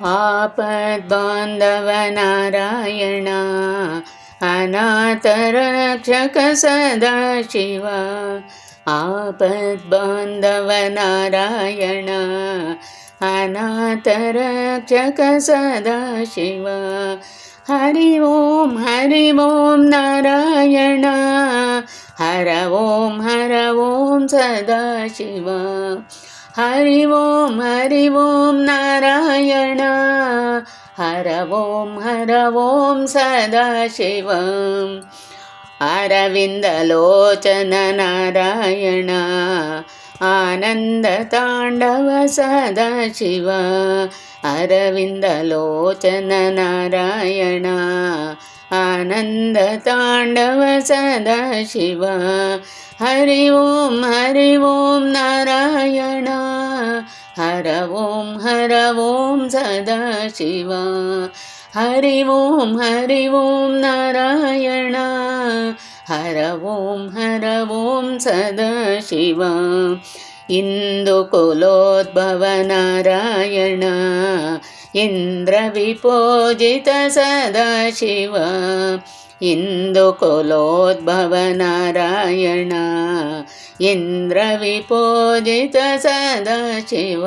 आपद्बान्धवनारायण अनाथरक्षक सदाशिव आपद्बान्धवनारायण अनाथरक्षक सदाशिव हरि ओं हरि ओं नारायण हर ॐ हर ॐ सदाशिव हरि ओं हरि ओं नारायण हर ॐ हर ॐ सदाशिवम् अरविन्दलोचन नारायण आनन्दताण्डव सदाशिव अरविन्दलोचन नारायण आनन्दताण्डव सदाशिव हरि ओं हरि ओं नारायण हर ॐ हर ॐ सदाशिव हरि ओं हरि ॐ नारायण हर ॐ हर ॐ सदाशिव इन्दुकुलोद्भव नारायण इन्द्रविपूजित सदाशिव इन्दुकुलोद्भव नारायण इन्द्रविपूजित सदाशिव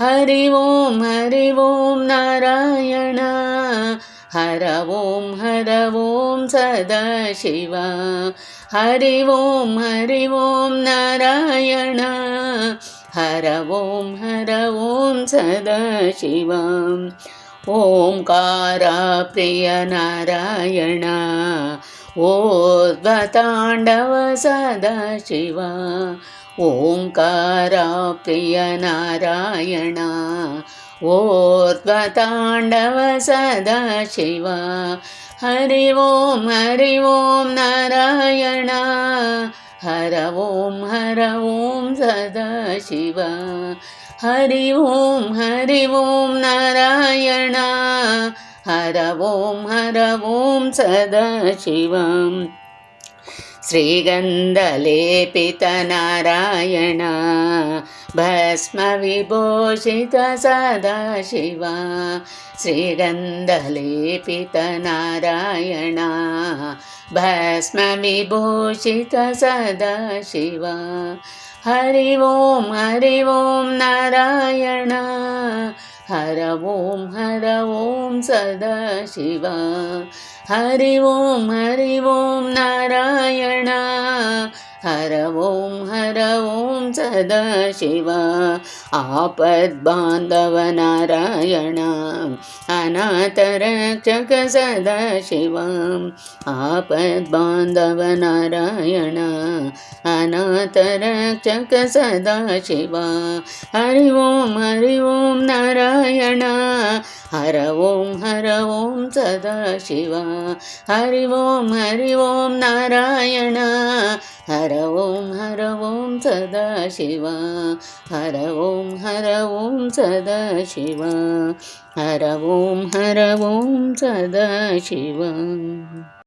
हरि ओं हरि ओं नारायण हर ॐ हर ॐ सदाशिव हरि ओं हरि ओं नारायण हर ॐ हर ॐ सदाशिव ஓம்காரா பிரிய நாராயண ஓத்வதாண்டவ சதா சிவா ஓங்காரா பிரிய நாராயண ஓர்த்வதாண்டவ சதா சிவா ஹரி ஓம் ஹரி ஓம் நாராயண. ஹர ஓம் ஹர ஓம் சதா சிவா हरि ओं हरि ओं नारायण हर ॐ हर ॐ सदाशिवम् श्रीगन्धलेपितनारायण भस्मविभूषित सदाशिव श्रीगन्धलेपितनारायण भस्मविभूषित सदाशिव ஹரி ஓம் ஹரி ஓம் நாராயண ஹர ஓம் ஹர ஓம் சதா சிவா ஹரி ஓம் ஹரி ஓம் நாராயண ஹர ஓம் ஹர ॐ सदाशिव आपद्बान्धवनारायण अनाथरक्षक सदाशिवम् आपद्बान्धवनारायण अनाथरक्षक सदाशिव हरि ओं हरि ओं नारायण हर ॐ हर ॐ सदाशिव हरि ओं हरि ओं नारायण हर ओं हर ओं सदाशिव हर ओं हर ओं सदाशिव हर ओं हर ओं सदाशिव